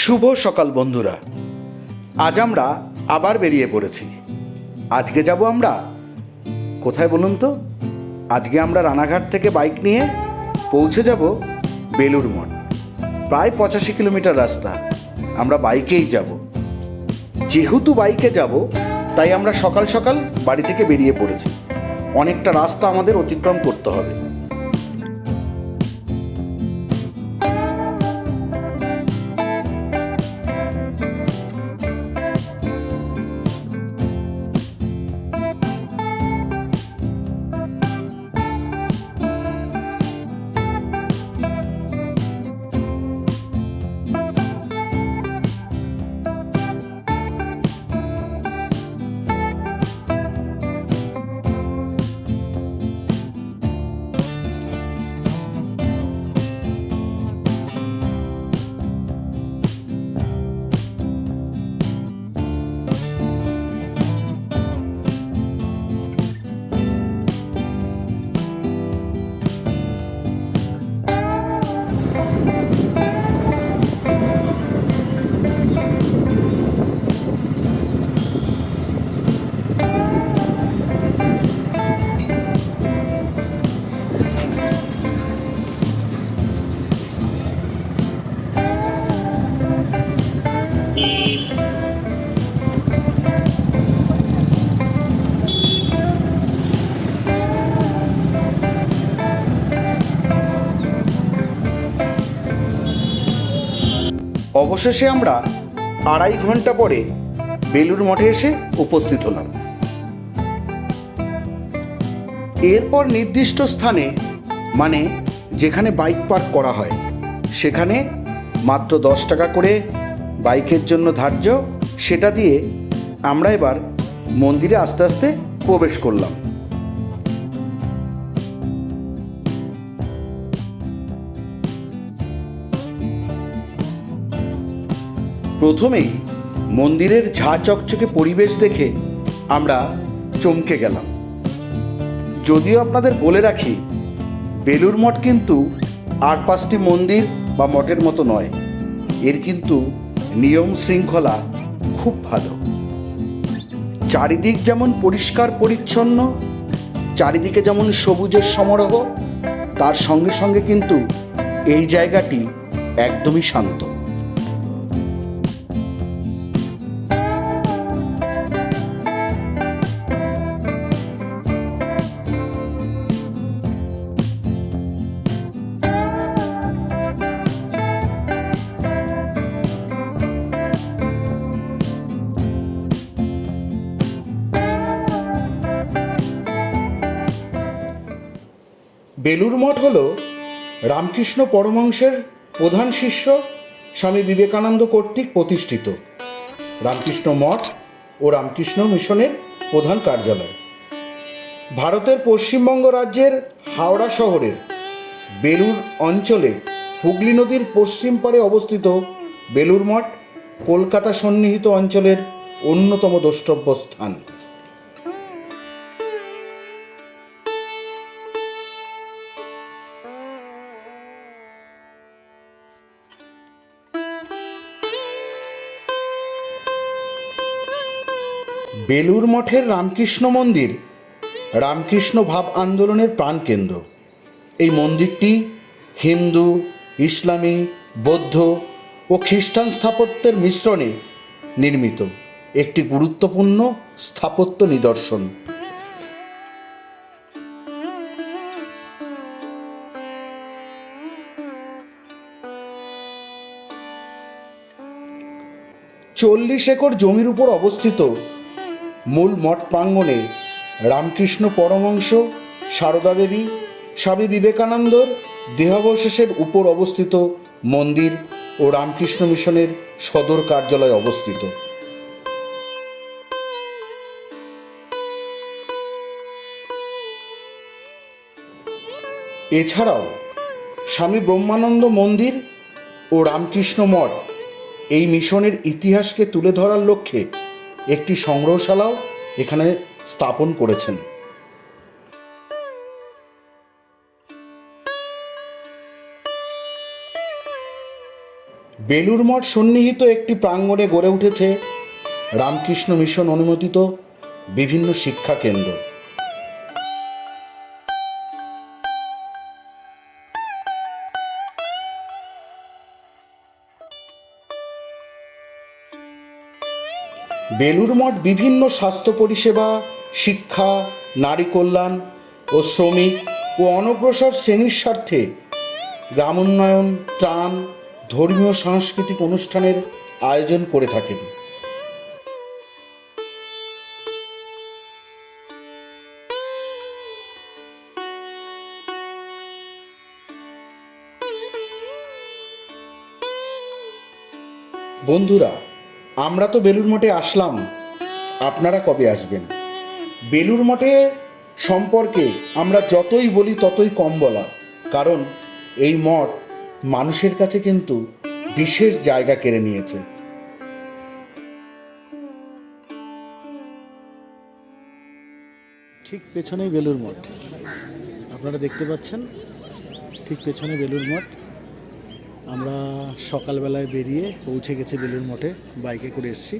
শুভ সকাল, বন্ধুরা। আজ আমরা আবার বেরিয়ে পড়েছি। আজকে যাব আমরা, কোথায় বলুন তো? আজকে আমরা রানাঘাট থেকে বাইক নিয়ে পৌঁছে যাব বেলুর মঠ। প্রায় পঁচাশি কিলোমিটার রাস্তা। আমরা বাইকেই যাব। যেহেতু বাইকে যাব, তাই আমরা সকাল সকাল বাড়ি থেকে বেরিয়ে পড়েছি। অনেকটা রাস্তা আমাদের অতিক্রম করতে হবে। অবশেষে আমরা আড়াই ঘণ্টা পরে বেলুর মঠে এসে উপস্থিত হলাম। এরপর নির্দিষ্ট স্থানে মানে যেখানে বাইক পার্ক করা হয়, সেখানে মাত্র দশ টাকা করে বাইকের জন্য ধার্য, সেটা দিয়ে আমরা এবার মন্দিরে আস্তে আস্তে প্রবেশ করলাম। প্রথমেই মন্দিরের ঝা চকচকে পরিবেশ দেখে আমরা চমকে গেলাম। যদিও আপনাদের বলে রাখি বেলুর মঠ কিন্তু আর পাঁচটি মন্দির বা মঠের মতো নয়, এর কিন্তু নিয়ম শৃঙ্খলা খুব ভালো। চারিদিক যেমন পরিষ্কার পরিচ্ছন্ন, চারিদিকে যেমন সবুজের সমারোহ, তার সঙ্গে সঙ্গে কিন্তু এই জায়গাটি একদমই শান্ত। বেলুর মঠ হল রামকৃষ্ণ পরমহংসের প্রধান শিষ্য স্বামী বিবেকানন্দ কর্তৃক প্রতিষ্ঠিত। রামকৃষ্ণ মঠ ও রামকৃষ্ণ মিশনের প্রধান কার্যালয়। ভারতের পশ্চিমবঙ্গ রাজ্যের হাওড়া শহরের বেলুর অঞ্চলে হুগলি নদীর পশ্চিম পাড়ে অবস্থিত বেলুর মঠ কলকাতা সন্নিহিত অঞ্চলের অন্যতম দ্রষ্টব্য স্থান। বেলুর মঠের রামকৃষ্ণ মন্দির। রামকৃষ্ণ ভাব আন্দোলনের প্রাণকেন্দ্র। এই মন্দিরটি হিন্দু, ইসলামী, বৌদ্ধ ও খ্রিস্টান স্থাপত্যের মিশ্রণে নির্মিত। একটি গুরুত্বপূর্ণ স্থাপত্য নিদর্শন। চল্লিশ একর জমির উপর অবস্থিত মূল মঠ প্রাঙ্গণে রামকৃষ্ণ পরমংশ সারদা দেবী, স্বামী বিবেকানন্দর দেহাবশেষের উপর অবস্থিত মন্দির ও রামকৃষ্ণ মিশনের সদর কার্যালয় অবস্থিত। এছাড়াও স্বামী ব্রহ্মানন্দ মন্দির ও রামকৃষ্ণ মঠ এই মিশনের ইতিহাসকে তুলে ধরার লক্ষ্যে একটি সংগ্রহশালাও এখানে স্থাপন করেছেন। বেলুর মঠ সন্নিহিত একটি প্রাঙ্গণে গড়ে উঠেছে রামকৃষ্ণ মিশন অনুমোদিত বিভিন্ন শিক্ষা কেন্দ্র। বেলুর মঠ বিভিন্ন স্বাস্থ্য পরিষেবা, শিক্ষা, নারী কল্যাণ ও শ্রমিক ও অনগ্রসর শ্রেণির স্বার্থে গ্রামোন্নয়ন, ত্রাণ, ধর্মীয় সাংস্কৃতিক অনুষ্ঠানের আয়োজন করে থাকেন। বন্ধুরা আমরা তো বেলুর মঠে আসলাম। আপনারা কবে আসবেন? বেলুর মঠে সম্পর্কে আমরা যতই বলি ততই কম বলা। কারণ এই মঠ মানুষের কাছে কিন্তু বিশেষ জায়গা কেড়ে নিয়েছে। ঠিক পেছনেই বেলুর মঠ। আপনারা দেখতে পাচ্ছেন, ঠিক পেছনে বেলুর মঠ। আমরা সকালবেলায় বেরিয়ে পৌঁছে গেছি বেলুর মঠে। বাইকে করে এসেছি।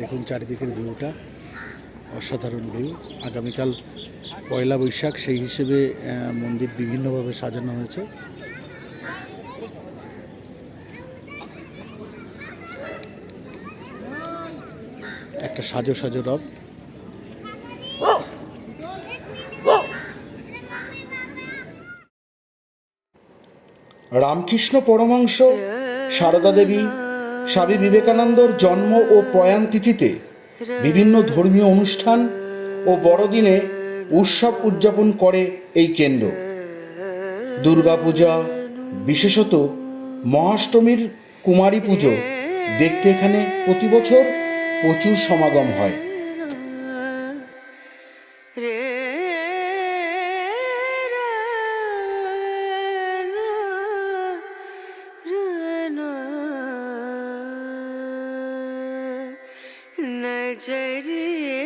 দেখুন চারিদিকের ভিউটা। অসাধারণ ভিউ। আগামীকাল পয়লা বৈশাখ, সেই হিসেবে মন্দির বিভিন্নভাবে সাজানো হয়েছে। একটা সাজো সাজো রব। রামকৃষ্ণ পরমাংশ সারদা দেবী, স্বামী বিবেকানন্দর জন্ম ও প্রয়াণ তিথিতে বিভিন্ন ধর্মীয় অনুষ্ঠান ও বড়দিনে উৎসব উদযাপন করে এই কেন্দ্র। দুর্গাপূজা বিশেষত মহাষ্টমীর কুমারী পুজো দেখতে এখানে প্রতি বছর প্রচুর সমাগম হয়। রে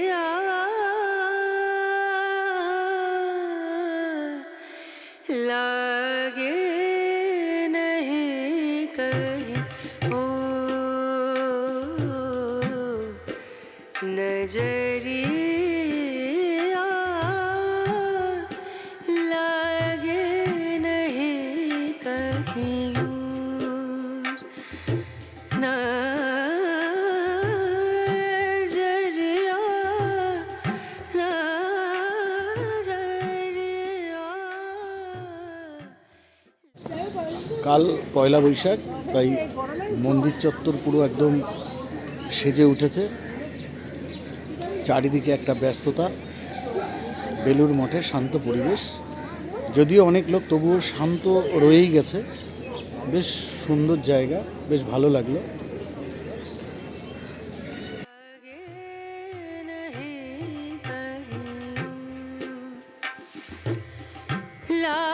কাল পয়লা বৈশাখ, তাই মন্দির চত্বর পুরো একদম সেজে উঠেছে। চারিদিকে একটা ব্যস্ততা বেলুর মঠে শান্ত পরিবেশ। যদিও অনেক লোক তবুও শান্ত রয়েই গেছে। বেশ সুন্দর জায়গা, বেশ ভালো লাগল।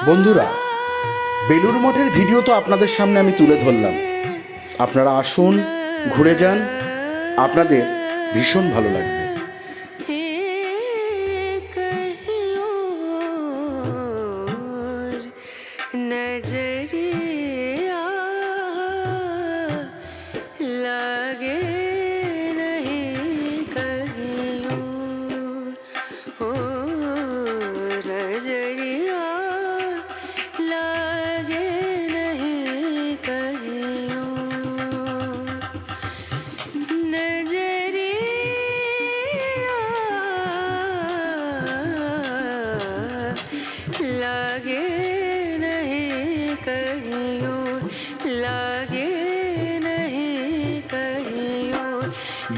বন্ধুরা বেলুর মঠের ভিডিও তো আপনাদের সামনে আমি তুলে ধরলাম। আপনারা আসুন, ঘুরে যান। আপনাদের ভীষণ ভালো লাগবে। लागे नहीं कहीं और लागे नहीं कहीं और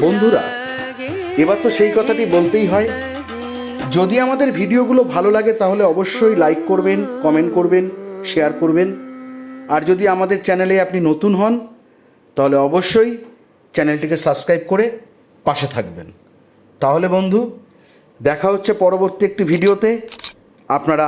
বন্ধুরা लागे এবার তো সেই কথাটি বলতেই হয় कहीं যদি আমাদের ভিডিওগুলো ভালো লাগে তাহলে অবশ্যই লাইক করবেন কমেন্ট করবেন শেয়ার করবেন আর যদি আমাদের চ্যানেলে আপনি নতুন হন তাহলে অবশ্যই চ্যানেলটিকে সাবস্ক্রাইব করে পাশে থাকবেন তাহলে বন্ধু দেখা হচ্ছে পরবর্তী একটি ভিডিওতে আপনারা